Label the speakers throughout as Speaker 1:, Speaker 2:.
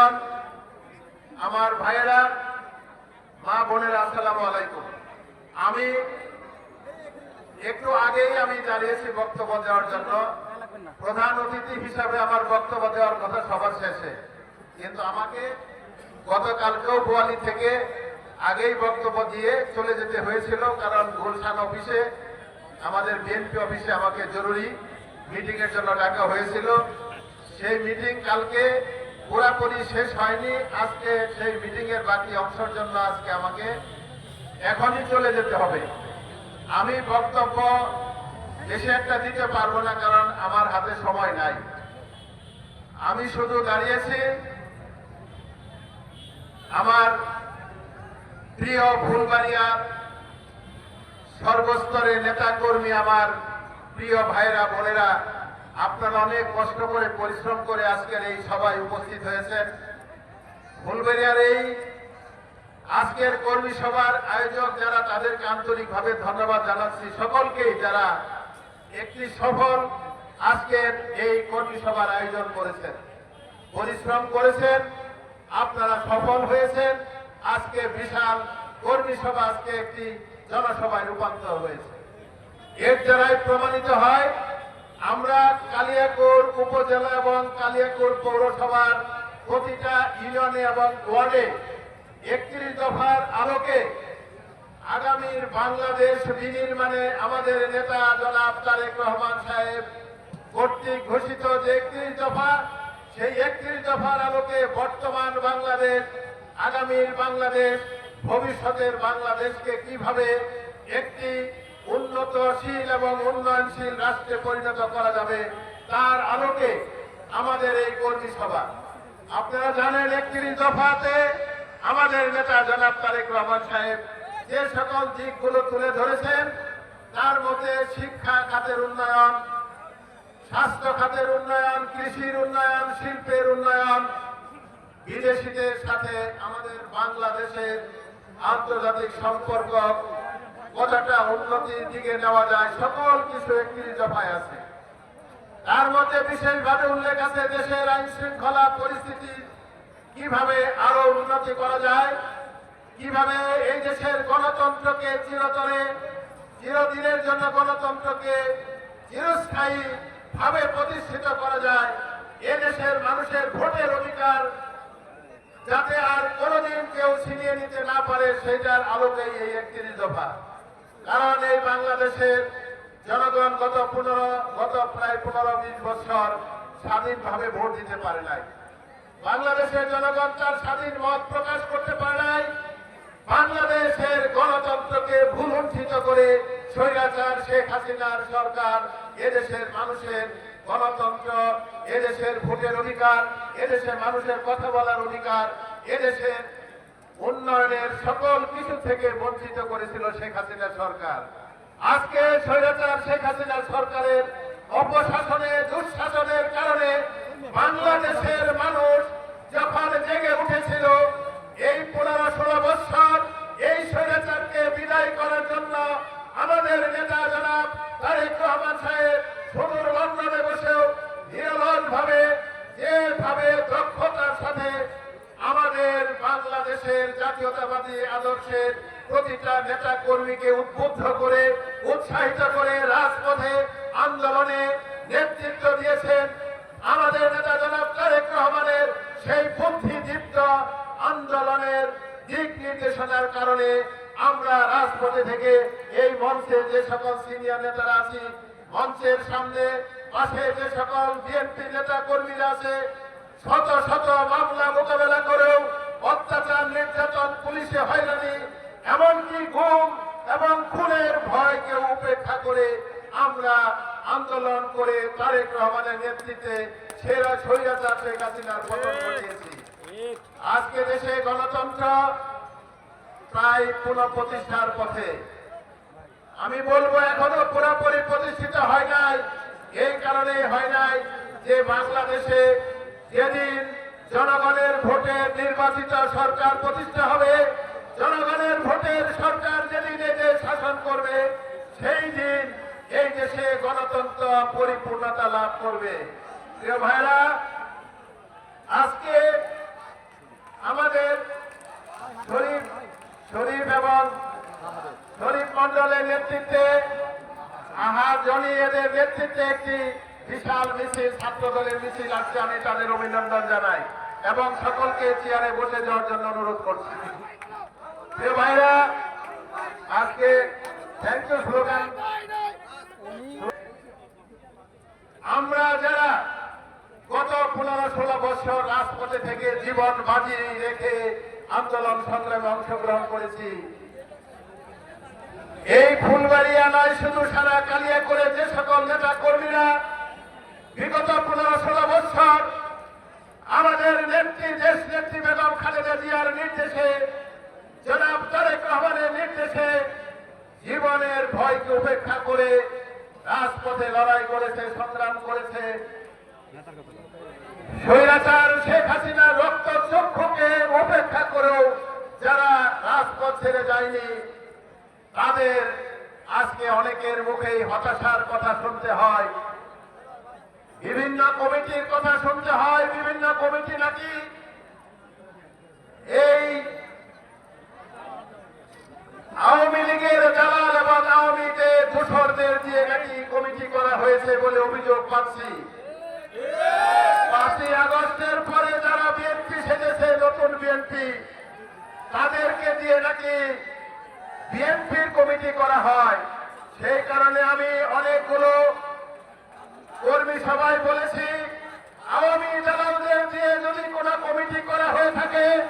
Speaker 1: বন্ধুগণ আমার ভাইয়েরা, মা বোনের, আসসালামু আলাইকুম। আমি একটু আগেই আমি জানিয়েছি বক্তব্য দেওয়ার জন্য। প্রধান অতিথি হিসাবে আমার বক্তব্য দেওয়ার কথা সবার শেষে। কিন্তু আমাকে গতকালকেও বোয়ালি থেকে আগেই বক্তব্য দিয়ে চলে যেতে হয়েছিল, কারণ গুলশান অফিসে, আমাদের বিএনপি অফিসে আমাকে জরুরি মিটিংয়ের জন্য ডাকা হয়েছিল। সেই মিটিং কালকে পুরাপুরি শেষ হয়নি। আজকে সেই মিটিং এর বাকি অংশের জন্য আজকে আমাকে এখনই চলে যেতে হবে। আমি বক্তব্য দেশে একটা দিতে পারব না, কারণ আমার হাতে সময় নাই। আমি শুধু দাঁড়িয়েছি আমার প্রিয় ফুলবাড়িয়ার সর্বস্তরের নেতা কর্মী আমার প্রিয় ভাইরা, বোনেরা আপনারা অনেক কষ্ট করে পরিশ্রম করে আজকের এই সভায় উপস্থিত হয়েছেন। ফুলবাড়িয়ার এই আজকের কর্মী সভার আয়োজক যারা, তাদেরকে আন্তরিকভাবে ধন্যবাদ জানাচ্ছি। সকলকেই যারা একটি সফল আজকের এই কর্মী সভার আয়োজন করেছেন, পরিশ্রম করেছেন, আপনারা সফল হয়েছেন। আজকে বিশাল কর্মী সভা আজকে একটি জনসভায় রূপান্তর হয়েছে। এর দ্বারাই প্রমাণিত হয় আমরা কালিয়াকোর উপজেলা এবং কালিয়াকোর পৌরসভার প্রতিটা ইউনিয়নে এবং ওয়ার্ডে একত্রিশ দফার আলোকে আগামীর বাংলাদেশ বিনির্মাণে আমাদের নেতা জনাব তারেক রহমান সাহেব কর্তৃক ঘোষিত যে একত্রিশ দফা, সেই একত্রিশ দফার আলোকে বর্তমান বাংলাদেশ, আগামীর বাংলাদেশ, ভবিষ্যতের বাংলাদেশকে কীভাবে একটি উন্নতশীল এবং উন্নয়নশীল রাষ্ট্রে পরিণত করা যাবে তার আলোকে আমাদের এই কর্মী সভা। আপনারা জানেন, একত্রিশ দফাতে আমাদের নেতা জনাব তারেক রহমান সাহেব যে সকল দিকগুলো তুলে ধরেছেন, তার মধ্যে শিক্ষা খাতের উন্নয়ন, স্বাস্থ্য খাতের উন্নয়ন, কৃষির উন্নয়ন, শিল্পের উন্নয়ন, বিদেশিদের সাথে আমাদের বাংলাদেশের আন্তর্জাতিক সম্পর্ক কতটা উন্নতির দিকে নেওয়া যায়, সকল কিছু একটি দফায় আছে। তার মধ্যে বিশেষভাবে উল্লেখ আছে দেশের আইন শৃঙ্খলা পরিস্থিতি, কীভাবে আরও উন্নতি করা যায়, কীভাবে এই দেশের গণতন্ত্রকে চিরতরে, চিরদিনের জন্য গণতন্ত্রকে চিরস্থায়ী ভাবে প্রতিষ্ঠিত করা যায়, এ দেশের মানুষের ভোটের অধিকার যাতে আর কোনোদিন কেউ ছিনিয়ে নিতে না পারে সেটার আলোকেই এই একত্রিশ দফা কারণ এই বাংলাদেশের জনগণ গত পনেরো, গত প্রায় পনেরো, বিশ বছর স্বাধীনভাবে ভোট দিতে পারে নাই। বাংলাদেশের জনগণ তার স্বাধীন মত প্রকাশ করতে পারে নাই। বাংলাদেশের গণতন্ত্রকে ভুলুণ্ঠিত করে স্বৈরাচার শেখ হাসিনার সরকার এদেশের মানুষের গণতন্ত্র, এদেশের ভোটের অধিকার, এদেশের মানুষের কথা বলার অধিকার, এদেশের উন্নয়নের সকল কিছু থেকে বঞ্চিত করেছিল শেখ হাসিনা সরকার। আজকে স্বৈরাচার শেখ হাসিনা সরকারের অপশাসনে, দুঃশাসনের কারণে বাংলাদেশের মানুষ যখন জেগে উঠেছিল, এই পনেরো ষোলো বৎসর এই স্বৈরাচারকে বিদায় করার জন্য আমাদের নেতা জনাব তারেক রহমান সাহেব জাতীয়তাবাদী আদর্শের প্রতিটা নেতা কর্মীকে উদ্বুদ্ধ করে, উৎসাহিত করে রাজপথে আন্দোলনে নেতৃত্ব দিয়েছেন আমাদের নেতা জনাব তারেক রহমানের সেই বুদ্ধিদীপ্ত আন্দোলনের দিক নির্দেশনার কারণে আমরা রাজপথে থেকে এই মঞ্চে যে সকল সিনিয়র নেতারা আছি, মঞ্চের সামনে, পাশে যে সকল বিএনপি নেতা কর্মীরা আছে, শত শত মামলা মোকাবেলা করেও অত্যাচার, নির্যাতন, পুলিশে হয়রানি, এমনকি ঘুম এবং খুনের ভয়কে উপেক্ষা করে আমরা আন্দোলন করে তারেক রহমানের নেতৃত্বে সেরা স্বৈরাচার শেখ হাসিনার পতন ঘটিয়েছি। আজকে দেশে গণতন্ত্র প্রায় পুনঃপ্রতিষ্ঠার পথে। আমি বলব এখনও পুরোপুরি প্রতিষ্ঠিত হয় নাই। এই কারণে হয় নাই যে বাংলাদেশে যেদিন জনগণের ভোটে নির্বাচিত সরকার প্রতিষ্ঠা হবে। জনগণের ভোটের সরকার যেদিন এতে শাসন করবে, সেই দিন এই দেশে গণতন্ত্র পরিপূর্ণতা লাভ করবে। প্রিয় ভাইরা আজকে আমাদের শরীফ শরীফ এবং শরীফ মন্ডলের নেতৃত্বে আহার জনি এদের নেতৃত্বে একটি বিশাল মিছিল ছাত্র দলের মিছিল আসছে আমি তাদের অভিনন্দন জানাই এবং সকলকে চেয়ারে বসে যাওয়ার জন্য অনুরোধ করছি। ভাইরা, আজকে আমরা যারা গত পনেরো ষোলো বছর রাজপথে থেকে জীবন বাজি রেখে আন্দোলন সংগ্রামে অংশগ্রহণ করেছি, এই ফুলবাড়িয়া নয়, শুধু সারা কালিয়া করে যে সকল নেতা কর্মীরা বিগত পনেরো ষোলো বছর আমাদের নেত্রী, দেশ নেত্রী বেগম খালেদা জিয়ার নির্দেশে, জনাব তারেক রহমানের নির্দেশে জীবনের ভয়কে উপেক্ষা করে রাজপথে লড়াই করেছে, সংগ্রাম করেছে। স্বৈরাচার শেখ হাসিনার রক্ত চক্ষুকে উপেক্ষা করেও যারা রাজপথ ছেড়ে যায়নি, তাদের আজকে অনেকের মুখেই হতাশার কথা শুনতে হয়। বিভিন্ন কমিটির কথা শুনতে হয়, বিভিন্ন কমিটি নাকি এই আওয়ামী লীগের জালাল এবং আওয়ামীতে দোসরদের দিয়ে নাকি কমিটি করা হয়েছে বলে অভিযোগ পাচ্ছি। পাঁচই আগস্টের পরে যারা বিএনপি সেজেছে, নতুন বিএনপি, তাদেরকে দিয়ে নাকি বিএনপির কমিটি করা হয়। সেই কারণে আমি অনেকগুলো কর্মী সবাই বলেছি, আওয়ামী জালালদের দিয়ে যদি কোনো কমিটি করা হয়ে থাকে,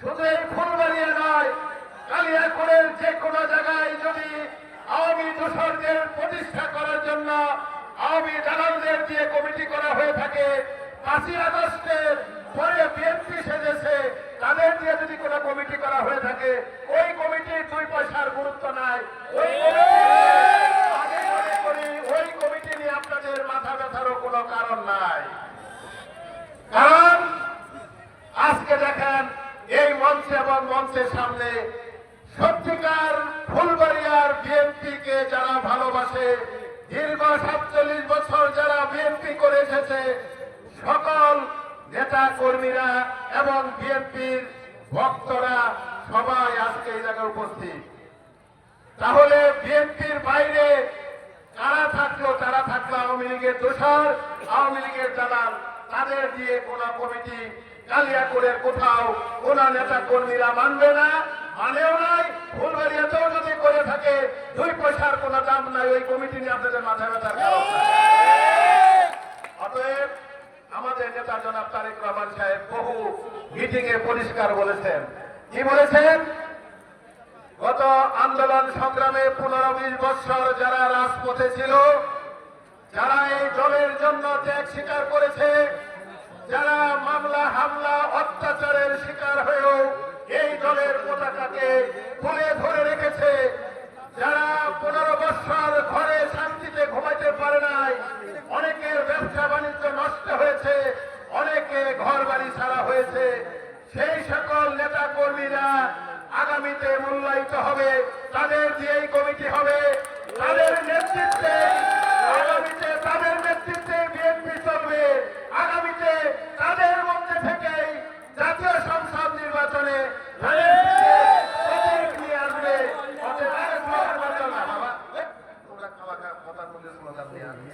Speaker 1: শুধু এই ফুলবাড়িয়া নয়, কালিয়াকুড়ের যে কোনো জায়গায় যদি আওয়ামী দোসরদের প্রতিষ্ঠা করার জন্য আওয়ামী দালালদের দিয়ে কমিটি করা হয়ে থাকে, পাঁচই আগস্টের পরে বিএনপি সেজেছে, তাদের দিয়ে যদি কোনো কমিটি করা হয়ে থাকে, ওই কমিটির দুই পয়সার গুরুত্ব নাই। ওই কমিটি- আমি মনে করি ওই কমিটি নিয়ে আপনাদের মাথা ব্যথারও কোনো কারণ নাই। কারণ, আজকে দেখেন এই মঞ্চে এবং মঞ্চের সামনে সত্যিকার ফুলবাড়িয়ার বিএনপি কে যারা ভালোবাসে, দীর্ঘ সাতচল্লিশ বছর যারা বিএনপি করে এসেছে, সকল নেতা কর্মীরা এবং বিএনপির ভক্তরা সবাই আজকে এই জায়গায় উপস্থিত। তাহলে বিএনপির বাইরে কারা থাকল, তারা থাকল আওয়ামী লীগের দোষর, আওয়ামী লীগের দালাল। তাদের দিয়ে কোন কমিটি কালিয়াকুড়ের কোথাও কোন নেতা কর্মীরা মানবে না, মানেও নাই। ফুলবাড়িয়াতেও যদি করে থাকে, দুই পয়সার কোনো দাম নাই। ওই কমিটি নিয়ে আপনাদের মাথা ব্যথার অতএব আমাদের নেতা জনাব তারেক রহমান সাহেব বহু মিটিং এ পরিষ্কার বলেছেন। কি বলেছেন? আন্দোলন সংগ্রামে পনেরো বিশ বৎসর যারা রাজপথে ছিল, যারা এই দলের জন্য ত্যাগ স্বীকার করেছে, যারা মামলা, হামলা, অত্যাচারের শিকার হয়েও এই দলের পতাকাকে তুলে ধরে রেখেছে, যারা পনেরো বৎসর ঘরে শান্তিতে ঘুমাইতে পারে নাই, অনেকের ব্যবসা বাণিজ্য নষ্ট হয়েছে, অনেকে ঘর বাড়ি ছাড়া হয়েছে, সেই সকল নেতা কর্মীরা আগামীতে মূল্যায়িত হবে। তাদের দিয়েই কমিটি হবে। তাদের নেতৃত্বে আগামীতে তাদের নেতৃত্বে বিএনপি চলবে আগামীতে তাদের মধ্যে থেকেই জাতীয় সংসদ নির্বাচনে তাদের দিকে প্রতীক নিয়ে আসবে অতএব আর স্লোগান মারতে হবে না, বাবা। এ, তোমরা খাওয়া খা- কথার মধ্যে স্লোগান দিয়ে আসবে।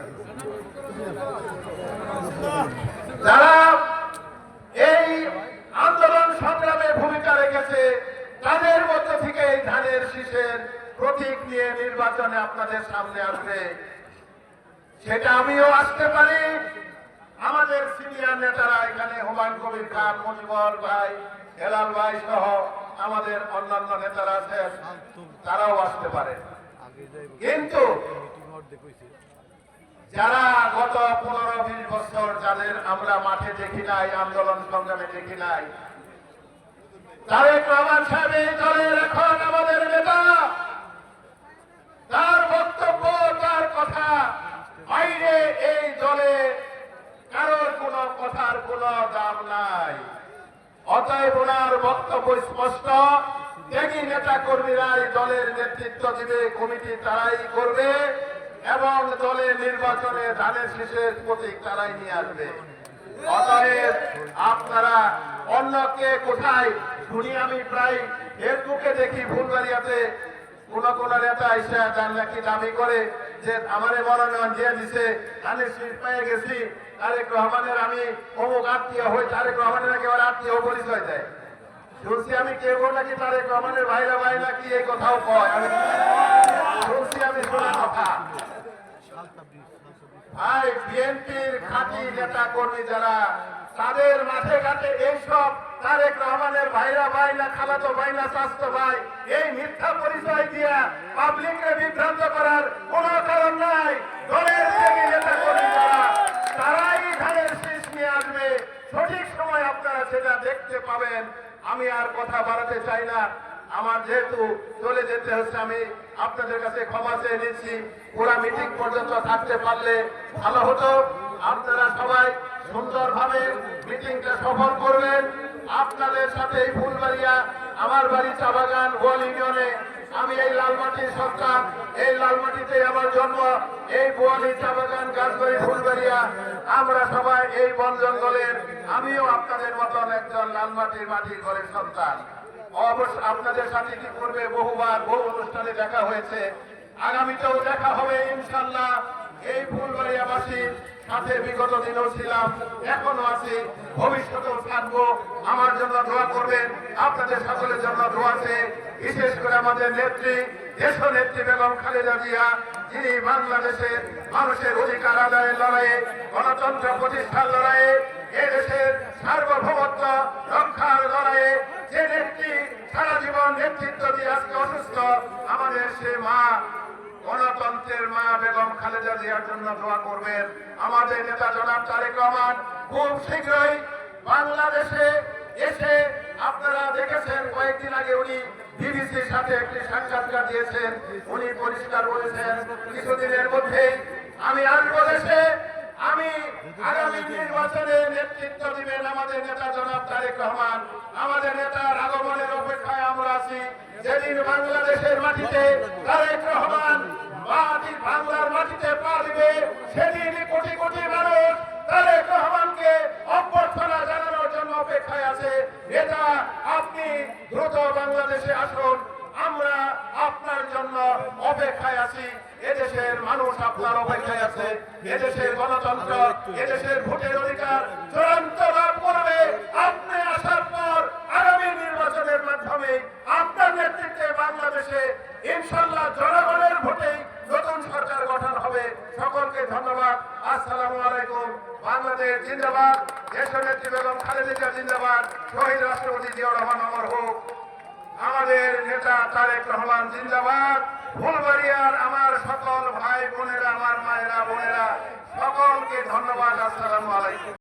Speaker 1: যারা এই আন্দোলন সংগ্রামে ভূমিকা রেখেছে তাদের মধ্য থেকে এই ধানের শীষের প্রতীক নিয়ে নির্বাচনে আপনাদের সামনে আসবে। সেটা আমিও আসতে পারি। আমাদের সিনিয়র নেতারা এখানে হুমায়ুন কবির খান মজিবর ভাই, হেলাল ভাই সহ আমাদের অন্যান্য নেতারা আছেন, তারাও আসতে পারে। কিন্তু যারা গত পনেরো বিশ বছর যাদের আমরা মাঠে দেখি নাই, আন্দোলন সংগ্রামে দেখি নাই তারেক রহমান সাহেব এখন আমাদের নেতা। তার বক্তব্য, তার কথা বাইরে এই দলে কারোর কোনো কথার কোনো দাম নাই। অতএব ওনার বক্তব্য স্পষ্ট। ত্যাগী নেতা এই দলের নেতৃত্ব দিবে, কমিটি তারাই করবে এবং দলের নির্বাচনে ধানের শেষের প্রতীক তারাই নিয়ে আসবে। অতএব আপনারা অন্যকে কোথায় শুনি আমি প্রায় ফেসবুকে দেখি ফুলবাড়িয়াতে কোন কোন নেতা এসে যান নাকি দাবি করে যে আমারে মনোনয়ন দিয়ে দিছে, আমি সিট পেয়ে গেছি, তারেক রহমানের আমি অমুক আত্মীয় হই, তারেক রহমানের একেবারে আত্মীয় পরিচয় দেয়। শুনছি আমি কেউ নাকি তারেক রহমানের ভাইরা ভাই নাকি এই কথাও কয়। আমি শুনছি আমি শোনা কথা। ভাই, বিএনপির খাঁটি নেতা কর্মী যারা, তাদের মাঠে ঘাটে এইসব তারেক রহমানের ভাইরা ভাই না, খালাতো ভাই না স্বাস্থ্য ভাই, এই মিথ্যা পরিচয় দিয়া পাবলিককে বিভ্রান্ত করার কোনো কারণ নাই। দলের থেকে নেতা কর্মী তারাই ধানের শীষ নিয়ে আসবে। সঠিক সময় আপনারা সেটা দেখতে পাবেন। আমি আর কথা বাড়াতে চাই না। আমার যেহেতু চলে যেতে হচ্ছে, আমি আপনাদের কাছে ক্ষমা চেয়ে নিচ্ছি। পুরা মিটিং পর্যন্ত থাকতে পারলে ভালো হতো। আপনারা সবাই সুন্দরভাবে মিটিংটা সফল করবেন। আপনাদের সাথে এই ফুলবাড়িয়া আমার বাড়ি চা বাগান গোয়াল ইউনিয়নে আমি এই লালমাটির সন্তান এই লালমাটিতে আমার জন্ম, এই বোয়ালি চা বাগান গাছবাড়ি ফুলবাড়িয়া। আমরা সবাই এই বন জঙ্গলের, আমিও আপনাদের মতন একজন লালমাটির মাটির ঘরের সন্তান। অবশ্য আপনাদের সাথে কি করবে বহুবার বহু অনুষ্ঠানে দেখা হয়েছে। আগামীতেও দেখা হবে ইনশাল্লাহ এই ফুলবাড়িয়াবাসীর সাথে বিগত দিনেও ছিলাম, এখনও আছি। ভবিষ্যতেও থাকব। আমার জন্য দোয়া করবেন। আপনাদের সকলের জন্য দোয়া আছে। বিশেষ করে আমাদের নেত্রী দেশ নেত্রী বেগম খালেদা জিয়া, যিনি বাংলাদেশের মানুষের অধিকার আদায়ের লড়াইয়ে, গণতন্ত্র প্রতিষ্ঠার লড়াইয়ে, এদেশের সার্বভৌমত্ব রক্ষার লড়াইয়ে যে নেত্রী সারা জীবন নেতৃত্ব দিয়ে আজকে অসুস্থ, আমাদের সে মা গণতন্ত্রের মা বেগম খালেদা জিয়ার জন্য দোয়া করবেন। আমাদের নেতা জনাব তারেক রহমান, খুব শীঘ্রই বাংলাদেশে এসে আপনারা দেখেছেন, কয়েকদিন আগে উনি বিবিসির সাথে একটি সাক্ষাৎকার দিয়েছেন। উনি পরিষ্কার বলেছেন, কিছুদিনের মধ্যেই আমি আসব দেশে। আমি আগামী নির্বাচনে নেতৃত্ব দিবেন আমাদের নেতা জনাব তারেক রহমান। আমাদের নেতার আগমনের অপেক্ষায় আমরা আছি। যেদিন বাংলাদেশের মাটিতে তারেক রহমান মাটি বাংলার মাটিতে পা দিবে, সেদিন কোটি কোটি মানুষ তারেক রহমানকে অভ্যর্থনা জানানোর জন্য অপেক্ষায় আছে। নেতা, আপনি দ্রুত বাংলাদেশে আসুন, আমরা আপনার জন্য অপেক্ষায় আছি। এদেশের মানুষ আপনার অপেক্ষায় আছে। এদেশের গণতন্ত্র, এদেশের ভোটের অধিকার চূড়ান্ত লাভ করবে। আপনি আসার পর আগামী নির্বাচনের মাধ্যমে আপনার নেতৃত্বে বাংলাদেশে ইনশাল্লাহ জনগণের ভোটেই নতুন সরকার গঠন হবে সকলকে ধন্যবাদ আসসালামু আলাইকুম বাংলাদেশ জিন্দাবাদ দেশ নেত্রী বেগম খালেদা জিন্দাবাদ, শহীদ রাষ্ট্রপতি জিয়া রহমান অমর হোক। আমাদের নেতা তারেক রহমান জিন্দাবাদ। ফুলবাড়িয়ার আমার সকল ভাই বোনেরা, আমার মায়েরা, বোনেরা, সকলকে ধন্যবাদ, আসসালামু আলাইকুম।